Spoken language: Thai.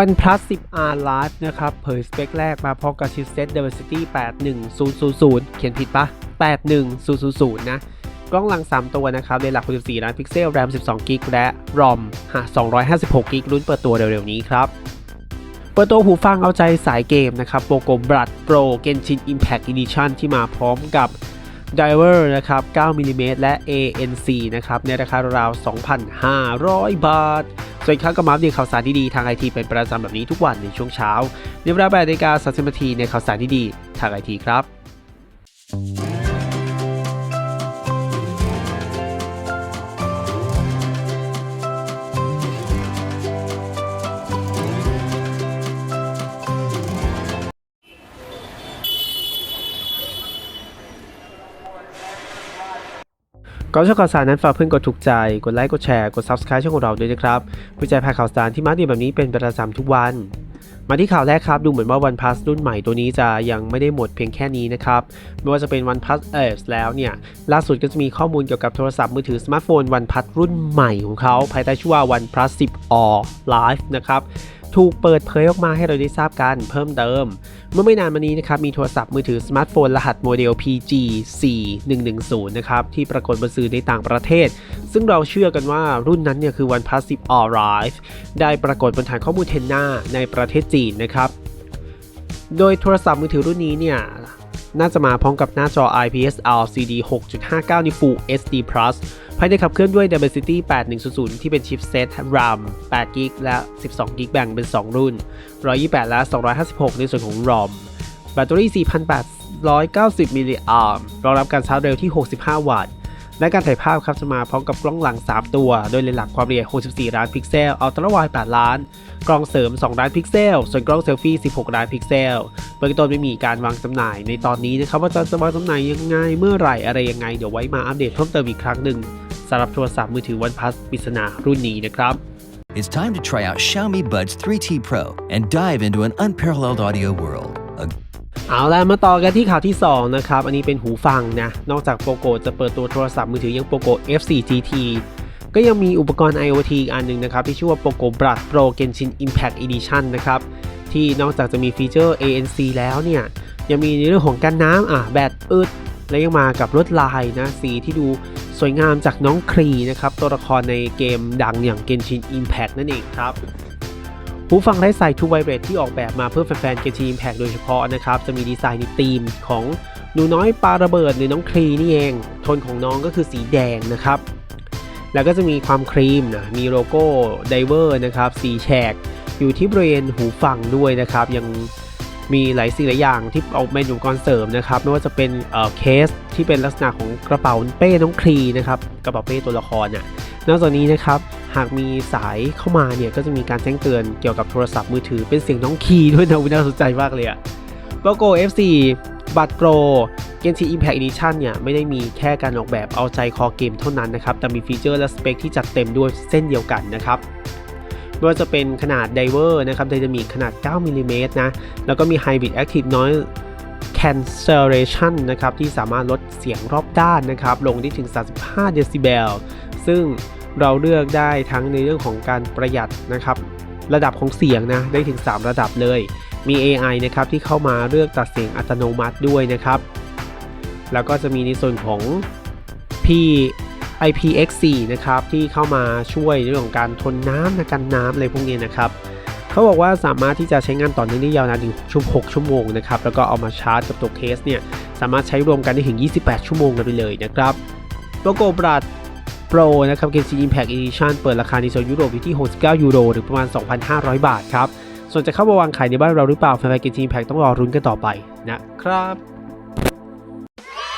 OnePlus 10R Live นะครับ เผยสเปคแรกมาพร้อมกับชิปเซ็ต Dimensity 81000 เขียนผิดปะ 81000 นะ กล้องหลัง 3 ตัวนะครับเลนส์หลัก 64 ล้านพิกเซล RAM 12 g b และ ROM 256 g b รุ่นเปิดตัวเร็วๆนี้ครับ เปิดตัวหูฟังเอาใจสายเกมนะครับโปโกบัต Pro Genshin Impact Edition ที่มาพร้อมกับ Diver นะครับ 9 มิลลิเมตรและ ANC นะครับ ในราคาราว2,500 บาทส่วนข้างกับมาอัปเดตข่าวสารที่ดีทางไอทีเป็นประจำแบบนี้ทุกวันในช่วงเช้าในเวลา8นาฬิกา30นาทีในข่าวสารที่ดีทางไอทีครับ ก่อนชมข่าวสารนั้นฝากเพื่อนกดถูกใจ กดไลค์ กดแชร์ กด Subscribe ช่องของเราด้วยนะครับเพื่อจะพาข่าวสารที่มาดีแบบนี้เป็นประจำทุกวัน มาที่ข่าวแรกครับ ดูเหมือนว่า OnePlus รุ่นใหม่ตัวนี้จะยังไม่ได้หมดเพียงแค่นี้นะครับ ไม่ว่าจะเป็น OnePlus Ace แล้วเนี่ย ล่าสุดก็จะมีข้อมูลเกี่ยวกับโทรศัพท์มือถือสมาร์ทโฟน OnePlus รุ่นใหม่ของเขาภายใต้ชื่อว่า OnePlus 10 Or Live นะครับ ถูกเปิดเผยออกมาให้เราได้ทราบกันเพิ่มเติม เมื่อไม่นานมานี้นะครับมีโทรศัพท์มือถือสมาร์ทโฟนรหัสโมเดล PG 4110นะครับที่ปรากฏบนสื่อในต่างประเทศ ซึ่งเราเชื่อกันว่ารุ่นนั้นเนี่ยคือ OnePlus 10 All Live ได้ปรากฏบนฐานข้อมูลเทนนาในประเทศจีนนะครับโดยโทรศัพท์มือถือรุ่นนี้เนี่ย น่าจะมาพร้อมกับหน้าจอ IPS LCD 6.59ใน Full HD Plus ภายในขับเคลื่อนด้วย Dimensity 8100 ที่เป็นชิปเซต RAM 8 g b และ 12 g b แบ่งเป็น 2 รุ่น 128 และ 256 ในส่วนของ ROM แบตเตอรี่ 4,890 มิลลิแอมป์รองรับการชาร์จเร็วที่ 65 วัตต์และการถ่ายภาพครับจะมาพร้อมกับกล้องหลัง 3 ตัว โดยเลนส์หลักความละเอียด 64 ล้านพิกเซลอัลตร้าไวด์8ล้าน กล้องเสริม 2 ล้านพิกเซล ส่วนกล้องเซลฟี่ 16 ล้านพิกเซล เบื้องต้นไม่มีการวางจำหน่ายในตอนนี้นะครับ ว่าจะวางจำหน่ายยังไงเมื่อไหร่อะไรยังไงเดี๋ยวไว้มาอัปเดตเพิ่มเติมอีกครั้งหนึ่งสำหรับโทรศัพท์มือถือ OnePlus ปริศนารุ่นนี้นะครับ It's time to try out Xiaomi Buds 3T Pro and dive into an unparalleled audio world. A เอาล่ะมาต่อกันที่ข่าวที่ 2 นะครับ อันนี้เป็นหูฟังนะ นอกจากโปโกจะเปิดตัวโทรศัพท์มือถือยังโปโก F4 GT ก็ยังมีอุปกรณ์ IoT อีกอันหนึ่งนะครับ ที่ชื่อว่า Poco Brad Pro Genshin Impact Edition นะครับ ที่นอกจากจะมีฟีเจอร์ ANC แล้วเนี่ยยังมีในเรื่องของกันน้ำอะแบตอึดและยังมากับลวดลายนะสีที่ดูสวยงามจากน้องครีนะครับตัวละครในเกมดังอย่าง Genshin Impact นั่นเองครับหูฟังไร้สาย True Vibrate ที่ออกแบบมาเพื่อแฟนๆ Genshin Impact โดยเฉพาะนะครับ จะมีดีไซน์ในธีมของหนูน้อยปลาระเบิดหรือน้องครีนี่เองโทนของน้องก็คือสีแดงนะครับ แล้วก็จะมีความครีมนะมีโลโก้ไดเวอร์นะครับสีแฉก อยู่ที่บริเวณหูฟังด้วยนะครับ ยังมีหลายสิ่งหลายอย่างที่ออกเป็นอุปกรณ์เสริมนะครับไม่ว่าจะเป็นเอ่อเคสที่เป็นลักษณะของกระเป๋าเป้น้องครีนะครับกระเป๋าเป้ตัวละครน่ะนอกจากนี้นะครับหากมีสายเข้ามาเนี่ยก็จะมีการแจ้งเตือนเกี่ยวกับโทรศัพท์มือถือเป็นเสียงน้องคีด้วยนะอุ๊ยน่าสนใจมากเลยอะโลโก้ F4 บัตรโปร Genshin Impact Edition เนี่ยไม่ได้มีแค่การออกแบบเอาใจคอเกมเท่านั้นนะครับ แต่มีฟีเจอร์และสเปคที่จัดเต็มด้วยเส้นเดียวกันนะครับ ไม่ว่าจะเป็นขนาดไดเวอร์นะครับไดนามิกขนาด 9มิลลิเมตรนะ แล้วก็มี Hybrid Active Noise Cancellation นะครับที่สามารถลดเสียงรอบด้านนะครับลงได้ถึง 35 เดซิเบล ซึ่งเราเลือกได้ทั้งในเรื่องของการประหยัดนะครับระดับของเสียงนะได้ถึง 3 ระดับเลย มี AI นะครับที่เข้ามาเลือกตัดเสียงอัตโนมัติด้วยนะครับ แล้วก็จะมีในส่วนของ P IPX4 นะครับที่เข้ามาช่วยเรื่องของการทนน้ำนะกันน้ำอะไรพวกนี้นะครับเขาบอกว่าสามารถที่จะใช้งานต่อเนื่องได้ยาวนานถึงชั่ว6ชั่วโมงนะครับแล้วก็เอามาชาร์จกับตัวเคสเนี่ยสามารถใช้รวมกันได้ถึง 28 ชั่วโมงกันไปเลยนะครับโลโก้บรัด Pro นะครับ Genshin Impact Edition เปิดราคาในโซนยุโรปอยู่ที่ 69 ยูโรหรือประมาณ 2,500 บาทครับส่วนจะเข้ามาวางขายในบ้านเราหรือเปล่าแฟนๆ Genshin Impact ต้องรอรุ้นกันต่อไปนะครับ